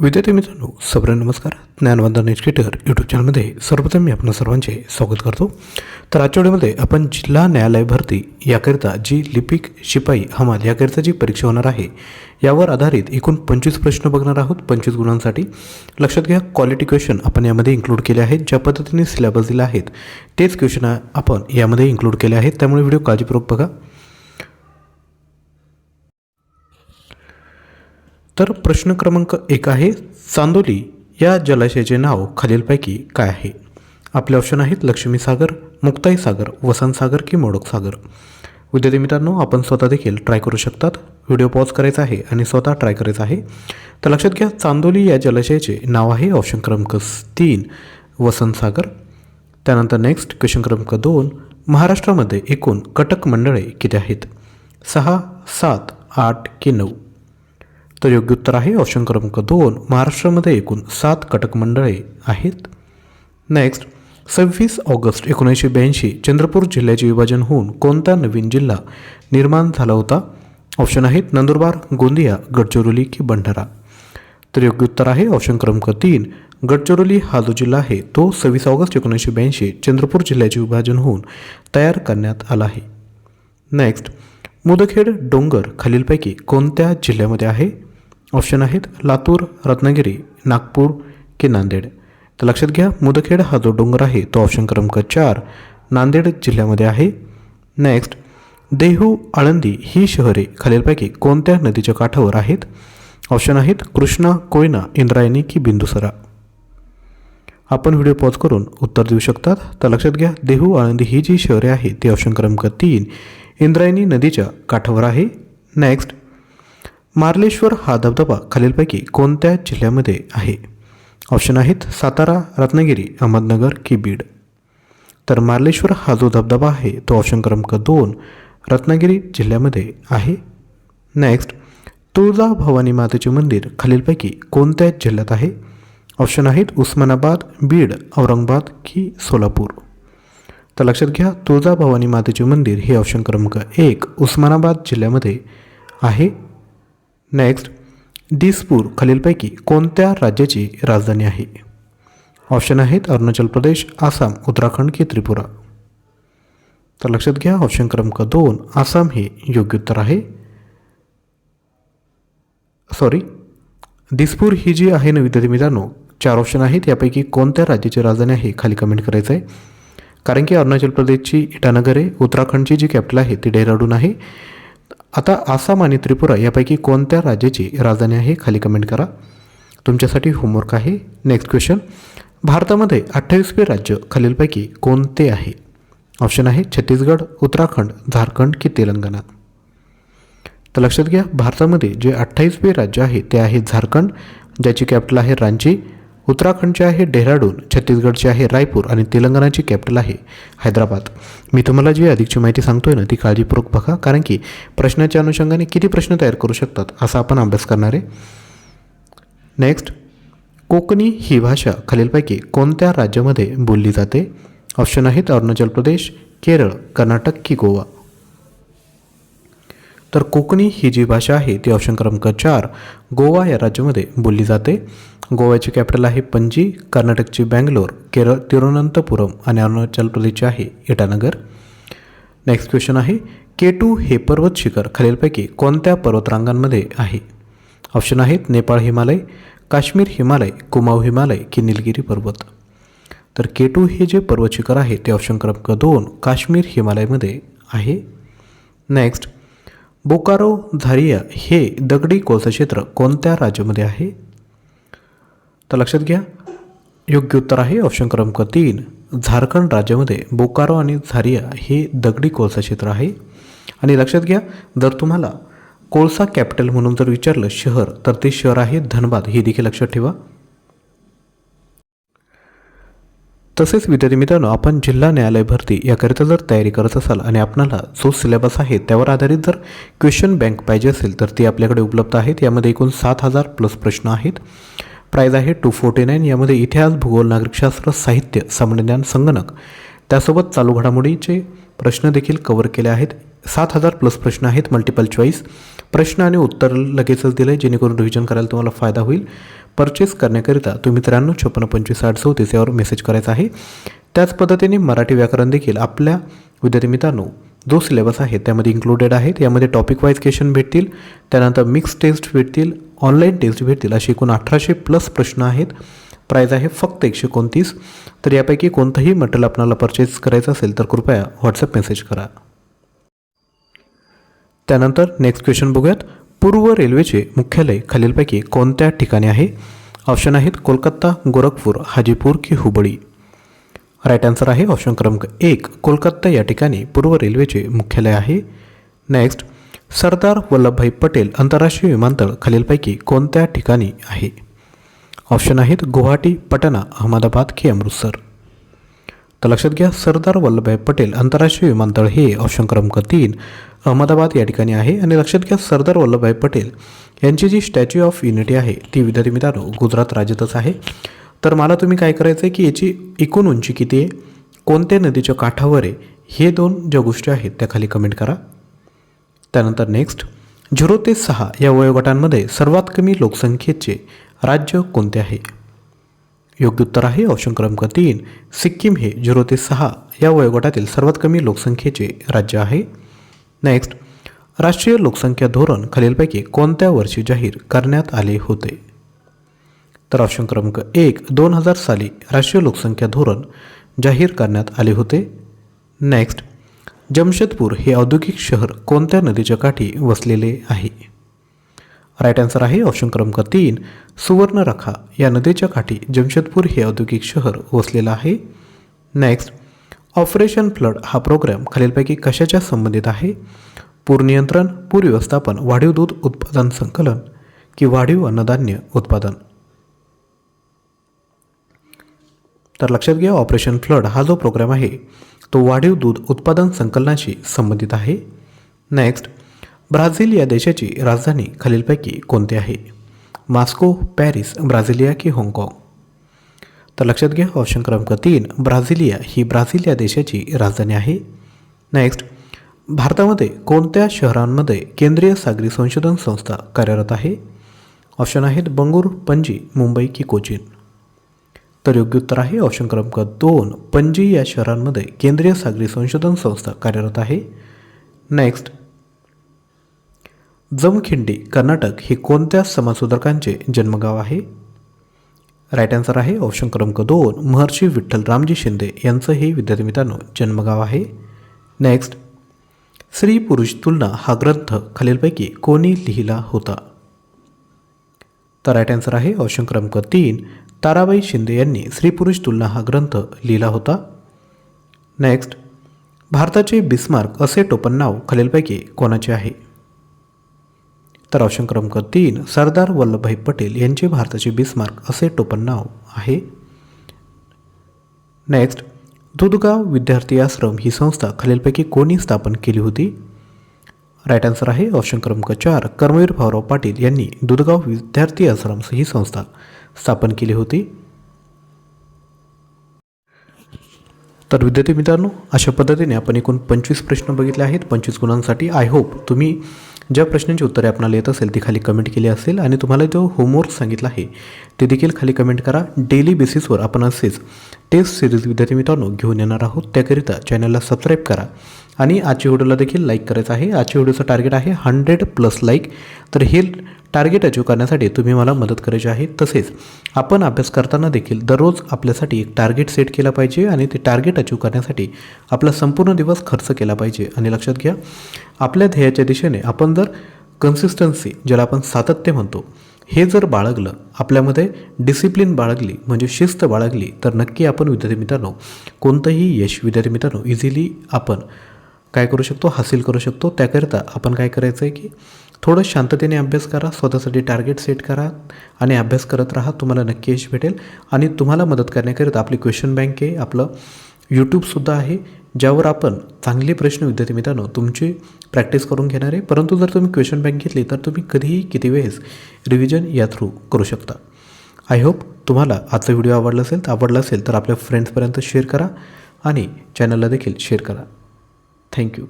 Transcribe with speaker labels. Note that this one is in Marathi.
Speaker 1: विद्यार्थी मित्रांनो सब्र नमस्कार. ज्ञानवंदन एज्युकेटर यूट्यूब चॅनलमध्ये सर्वप्रथम मी आपण सर्वांचे स्वागत करतो. तर आजच्या व्हिडिओमध्ये आपण जिल्हा न्यायालय भरती याकरिता जी लिपिक शिपाई हमाल याकरिता जी परीक्षा होणार आहे यावर आधारित एकूण पंचवीस प्रश्न बघणार आहोत. पंचवीस गुणांसाठी लक्षात घ्या क्वालिटी क्वेश्चन आपण यामध्ये इन्क्लूड केले आहेत. ज्या पद्धतीने सिलेबस दिले आहेत तेच क्वेश्चन आपण यामध्ये इन्क्लूड केले आहेत. त्यामुळे व्हिडिओ काळजीपूर्वक बघा. तर प्रश्न क्रमांक एक आहे चांदोली या जलाशयाचे नाव खालीलपैकी काय आहे? आपले ऑप्शन आहेत लक्ष्मी सागर मुक्ताई सागर वसंत सागर की मोडक सागर. विद्यार्थी मित्रांनो आपण स्वतः देखील ट्राय करू शकतात. व्हिडिओ पॉज करायचा आहे आणि स्वतः ट्राय करायचा आहे. तर लक्षात घ्या चांदोली या जलाशयाचे नाव आहे ऑप्शन क्रमांक तीन वसंत सागर. त्यानंतर नेक्स्ट क्वेश्चन क्रमांक दोन महाराष्ट्रामध्ये एकूण कटक मंडळे किती आहेत? सहा सात आठ की नऊ. तर योग्य उत्तर आहे ऑप्शन क्रमांक दोन महाराष्ट्रामध्ये एकूण सात कटक मंडळे आहेत. नेक्स्ट सव्वीस ऑगस्ट एकोणीसशे ब्याऐंशी चंद्रपूर जिल्ह्याचे विभाजन होऊन कोणता नवीन जिल्हा निर्माण झाला होता? ऑप्शन आहेत नंदुरबार गोंदिया गडचिरोली की भंडारा. तर योग्य उत्तर आहे ऑप्शन क्रमांक तीन गडचिरोली हा जो जिल्हा आहे तो सव्वीस ऑगस्ट एकोणीसशे ब्याऐंशी चंद्रपूर जिल्ह्याचे विभाजन होऊन तयार करण्यात आला आहे. नेक्स्ट मुदखेड डोंगर खालीलपैकी कोणत्या जिल्ह्यामध्ये आहे? ऑप्शन आहेत लातूर रत्नागिरी नागपूर की नांदेड. तर लक्षात घ्या मुदखेड हा जो डोंगर आहे तो ऑप्शन क्रमांक चार नांदेड जिल्ह्यामध्ये आहे. नेक्स्ट देहू आळंदी ही शहरे खालीलपैकी कोणत्या नदीच्या काठावर आहेत? ऑप्शन आहेत कृष्णा कोयना इंद्रायणी की बिंदुसरा. आपण व्हिडिओ पॉज करून उत्तर देऊ शकतात. तर लक्षात घ्या देहू आळंदी ही जी शहरे आहेत ती ऑप्शन क्रमांक तीन इंद्रायणी नदीच्या काठावर आहे. नेक्स्ट मार्लेश्वर हा धबधबा खालीलपैकी कोणत्या जिल्ह्यामध्ये आहे? ऑप्शन आहेत सातारा रत्नागिरी अहमदनगर की बीड तर मार्लेश्वर हा जो धबधबा आहे तो ऑप्शन क्रमांक दोन रत्नागिरी जिल्ह्यामध्ये आहे. नेक्स्ट तुळजा भवानी मातेचे मंदिर खालीलपैकी कोणत्या जिल्ह्यात आहे? ऑप्शन आहेत उस्मानाबाद बीड औरंगाबाद की सोलापूर. तर लक्षात घ्या तुळजा भवानी मातेचे मंदिर हे ऑप्शन क्रमांक एक उस्मानाबाद जिल्ह्यामध्ये आहे. नेक्स्ट दिसपूर खालीलपैकी कोणत्या राज्याची राजधानी आहे? ऑप्शन आहेत अरुणाचल प्रदेश आसाम उत्तराखंड की त्रिपुरा. तर लक्षात घ्या ऑप्शन क्रमांक दोन आसाम हे योग्य उत्तर आहे. सॉरी दिसपूर ही जी आहे ना विद्यार्थी मित्रांनो चार ऑप्शन आहेत यापैकी कोणत्या राज्याची राजधानी आहे खाली कमेंट करायचं आहे कारण की अरुणाचल प्रदेशची इटानगर आहे उत्तराखंडची जी कॅपिटल आहे ती डेहराडून आहे. आता आसाम आणि त्रिपुरा यापैकी कोणत्या राज्याची राजधानी आहे खाली कमेंट करा. तुमच्यासाठी होमवर्क आहे. नेक्स्ट क्वेश्चन भारतामध्ये अठ्ठावीसवे राज्य खालीलपैकी कोणते आहे? ऑप्शन आहे छत्तीसगड उत्तराखंड झारखंड की तेलंगणा. तर लक्षात घ्या भारतामध्ये जे अठ्ठावीसवे राज्य आहे ते आहे झारखंड ज्याची कॅपिटल आहे रांची. उत्तराखंडचे आहे डेहराडून छत्तीसगडचे आहे रायपूर आणि तेलंगणाची कॅपिटल आहे हैदराबाद. मी तुम्हाला जी अधिकची माहिती सांगतोय ना ती काळजीपूर्वक बघा कारण की प्रश्नाच्या अनुषंगाने किती प्रश्न तयार करू शकतात असा आपण अभ्यास करणार आहे. नेक्स्ट कोकणी ही भाषा खालीलपैकी कोणत्या राज्यामध्ये बोलली जाते? ऑप्शन आहेत अरुणाचल प्रदेश केरळ कर्नाटक की गोवा. तर कोकणी ही जी भाषा आहे ती ऑप्शन क्रमांक चार गोवा या राज्यामध्ये बोलली जाते. गोव्याची कॅपिटल आहे पणजी कर्नाटकची बँगलोर केरळ तिरुवनंतपुरम आणि अरुणाचल प्रदेशची आहे इटानगर. नेक्स्ट क्वेश्चन आहे केटू हे पर्वत शिखर खालीलपैकी कोणत्या पर्वतरांगांमध्ये आहे? ऑप्शन आहेत नेपाळ हिमालय काश्मीर हिमालय कुमाऊ हिमालय की निलगिरी पर्वत. तर केटू हे जे पर्वत शिखर आहे ते ऑप्शन क्रमांक दोन काश्मीर हिमालयमध्ये आहे. नेक्स्ट बोकारो झारिया हे दगडी कोळसा क्षेत्र कोणत्या राज्यामध्ये आहे? तर लक्षात घ्या. योग्य उत्तर आहे ऑप्शन क्रमांक तीन. झारखंड राज्यामध्ये बोकारो आणि झारिया हे दगडी कोळसा क्षेत्र आहे. आणि लक्षात घ्या जर तुम्हाला कोळसा कॅपिटल म्हणून जर विचारलं शहर तर ते शहर आहे धनबाद. हे देखील लक्षात ठेवा. तसेच विद्यार्थी मित्रांनो आपण जिल्हा न्यायालय भरती याकरिता जर तयारी करत असाल आणि आपणाला जो सिलेबस आहे त्यावर आधारित जर क्वेश्चन बँक पाहिजे असेल तर ती आपल्याकडे उपलब्ध आहेत. यामध्ये एकूण सात हजार प्लस प्रश्न आहेत. प्राईज आहे टू फोर्टी नाईन यामध्ये इतिहास भूगोल नागरिकशास्त्र साहित्य सामान्य संगणक. त्यासोबत चालू घडामोडीचे प्रश्न देखील कवर केले आहेत. सात हजार प्लस प्रश्न आहेत मल्टिपल चॉईस प्रश्न आणि उत्तर लगेचच दिले जेणेकरून रिव्हिजन करायला तुम्हाला फायदा होईल. परचेस करण्याकरिता तुम्ही त्र्याण्णव छप्पन्न पंचवीस आठ चौतीस यावर मेसेज करायचा आहे. त्याच पद्धतीने मराठी व्याकरण देखील आपल्या विद्यार्थी मित्रांनो जो सिलेबस आहे त्यामध्ये इन्क्लुडेड आहेत यामध्ये टॉपिक वाईज क्वेश्चन भेटतील. त्यानंतर मिक्स टेस्ट भेटतील. ऑनलाईन टेस्ट भेटतील असे एकूण अठराशे प्लस प्रश्न आहेत. प्राईज आहे फक्त एकशे एकोणतीस. तर यापैकी कोणतंही मटेरियल आपणाला परचेस करायचं असेल तर कृपया व्हॉट्सअप मेसेज करा. त्यानंतर नेक्स्ट क्वेश्चन बघूयात. पूर्व रेल्वेचे मुख्यालय खालीलपैकी कोणत्या ठिकाणी आहे? ऑप्शन आहेत कोलकाता गोरखपूर हाजीपूर की हुबळी? राईट आन्सर आहे ऑप्शन क्रमांक एक. कोलकाता या ठिकाणी पूर्व रेल्वेचे मुख्यालय आहे. नेक्स्ट सरदार वल्लभभाई पटेल आंतरराष्ट्रीय विमानतळ खालीलपैकी कोणत्या ठिकाणी आहे? ऑप्शन आहेत गुवाहाटी पटना अहमदाबाद की. अमृतसर. तर लक्षात घ्या सरदार वल्लभभाई पटेल आंतरराष्ट्रीय विमानतळ हे ऑप्शन क्रमांक तीन अहमदाबाद या ठिकाणी आहे. आणि लक्षात घ्या सरदार वल्लभभाई पटेल यांची जी स्टॅच्यू ऑफ युनिटी आहे ती विद्यार्थी मित्रांनो गुजरात राज्यातच आहे. तर मला तुम्ही काय करायचं आहे की याची एकूण उंची किती आहे? कोणत्या नदीच्या काठावर आहे? हे दोन ज्या गोष्टी आहेत त्या खाली कमेंट करा. त्यानंतर नेक्स्ट झिरो ते सहा या वयोगटांमध्ये सर्वात कमी लोकसंख्येचे राज्य कोणते आहे? योग्य उत्तर आहे ऑप्शन क्रमांक तीन. सिक्कीम हे झिरो ते सहा या वयोगटातील सर्वात कमी लोकसंख्येचे राज्य आहे. नेक्स्ट राष्ट्रीय लोकसंख्या धोरण खालीलपैकी कोणत्या वर्षी जाहीर करण्यात आले होते? तर ऑप्शन क्रमांक एक दोन हजार साली राष्ट्रीय लोकसंख्या धोरण जाहीर करण्यात आले होते. नेक्स्ट जमशेदपूर हे औद्योगिक शहर कोणत्या नदीच्या काठी वसलेले आहे? राईट आन्सर आहे ऑप्शन क्रमांक तीन सुवर्णरेखा. या नदीच्या काठी जमशेदपूर हे औद्योगिक शहर वसलेलं आहे. नेक्स्ट ऑपरेशन फ्लड हा प्रोग्राम खालीलपैकी कशाच्या संबंधित आहे? पूर नियंत्रण पूर व्यवस्थापन वाढीव दूध उत्पादन संकलन की वाढीव अन्नधान्य उत्पादन? तर लक्षात घ्या ऑपरेशन फ्लड हा जो प्रोग्राम आहे तो वाढीव दूध उत्पादन संकलनाशी संबंधित आहे. नेक्स्ट ब्राझील या देशाची राजधानी खालीलपैकी कोणती आहे? मास्को पॅरिस ब्राझिलिया की हाँगकाँग तर लक्षात घ्या ऑप्शन क्रमांक तीन ब्राझिलिया ही ब्राझील या देशाची राजधानी आहे. नेक्स्ट भारतामध्ये कोणत्या शहरांमध्ये केंद्रीय सागरी संशोधन संस्था कार्यरत आहे? ऑप्शन आहेत बंगूर पणजी मुंबई की कोचीन. तर योग्य उत्तर आहे. ऑप्शन क्रमांक दोन पणजी या शहरांमध्ये केंद्रीय सागरी संशोधन संस्था कार्यरत आहे. नेक्स्ट जमखिंडी कर्नाटक हे कोणत्या समाजसुधारकांचे जन्मगाव आहे? राईट आन्सर आहे. ऑप्शन क्रमांक दोन महर्षी विठ्ठल रामजी शिंदे यांचं हे विद्यार्थी मित्रांनो जन्मगाव आहे. नेक्स्ट स्त्री पुरुष तुलना हा ग्रंथ खालीलपैकी कोणी लिहिला होता? तर राईट आन्सर आहे. ऑप्शन क्रमांक तीन ताराबाई शिंदे यांनी स्त्री पुरुष तुलना हा ग्रंथ लिहिला होता. नेक्स्ट भारताचे बिस्मार्क असे टोपण नाव खालीलपैकी कोणाचे आहे? तर ऑप्शन क्रमांक तीन सरदार वल्लभभाई पटेल यांचे भारताचे बिस्मार्क असे टोपण नाव आहे. नेक्स्ट दुधगाव विद्यार्थी आश्रम ही संस्था खालीलपैकी कोणी स्थापन केली होती? राईट आन्सर आहे ऑप्शन क्रमांक चार कर्मवीर भाऊराव पाटील यांनी दुधगाव विद्यार्थी आश्रम ही संस्था स्थापन केली होती. तर विद्यार्थी मित्रांनो अशा पद्धतीने आपण एकूण पंचवीस प्रश्न बघितले आहेत. पंचवीस गुणांसाठी आय होप तुम्ही ज्या प्रश्नांची उत्तरे आपणाला येत असेल ती खाली कमेंट केली असेल आणि तुम्हाला जो होमवर्क सांगितला आहे ते देखील खाली कमेंट करा. डेली बेसिसवर आपण असेच टेस्ट सिरीज विद्यार्थी मित्रांनो घेऊन येणार आहोत. त्याकरिता चॅनलला सबस्क्राईब करा आणि आजच्या व्हिडिओला देखील लाईक करायचं आहे. आजच्या व्हिडिओचं टार्गेट आहे हंड्रेड प्लस लाईक तर हे टार्गेट अचीव करण्यासाठी तुम्ही मला मदत करायची आहे. तसेच आपण अभ्यास करताना देखील दररोज आपल्यासाठी एक टार्गेट सेट केला पाहिजे आणि ते टार्गेट अचीव करण्यासाठी आपला संपूर्ण दिवस खर्च केला पाहिजे. आणि लक्षात घ्या आपल्या ध्येयाच्या दिशेने आपण जर कन्सिस्टन्सी ज्याला आपण सातत्य म्हणतो हे जर बाळगलं आपल्यामध्ये डिसिप्लिन बाळगली म्हणजे शिस्त बाळगली तर नक्की आपण विद्यार्थी मित्रांनो कोणतंही यश विद्यार्थी मित्रांनो इझिली आपण काय करू शकतो हासिल करू शकतो. त्याकरिता आपण काय करायचं आहे की थोडं शांततेने अभ्यास करा स्वतःसाठी टार्गेट सेट करा आणि अभ्यास करत राहा. तुम्हाला नक्की यश भेटेल. आणि तुम्हाला मदत करण्याकरिता आपली क्वेश्चन बँक आहे आपलं यूट्यूबसुद्धा आहे ज्यावर आपण चांगले प्रश्न विद्यार्थी मित्रांनो तुमची प्रॅक्टिस करून घेणार आहे. परंतु जर तुम्ही क्वेश्चन बँक घेतली तर तुम्ही कधीही किती वेळेस रिव्हिजन या थ्रू करू शकता. आय होप तुम्हाला आजचा व्हिडिओ आवडला असेल. तर आवडला असेल तर आपल्या फ्रेंड्सपर्यंत शेअर करा आणि चॅनलला देखील शेअर करा. थँक्यू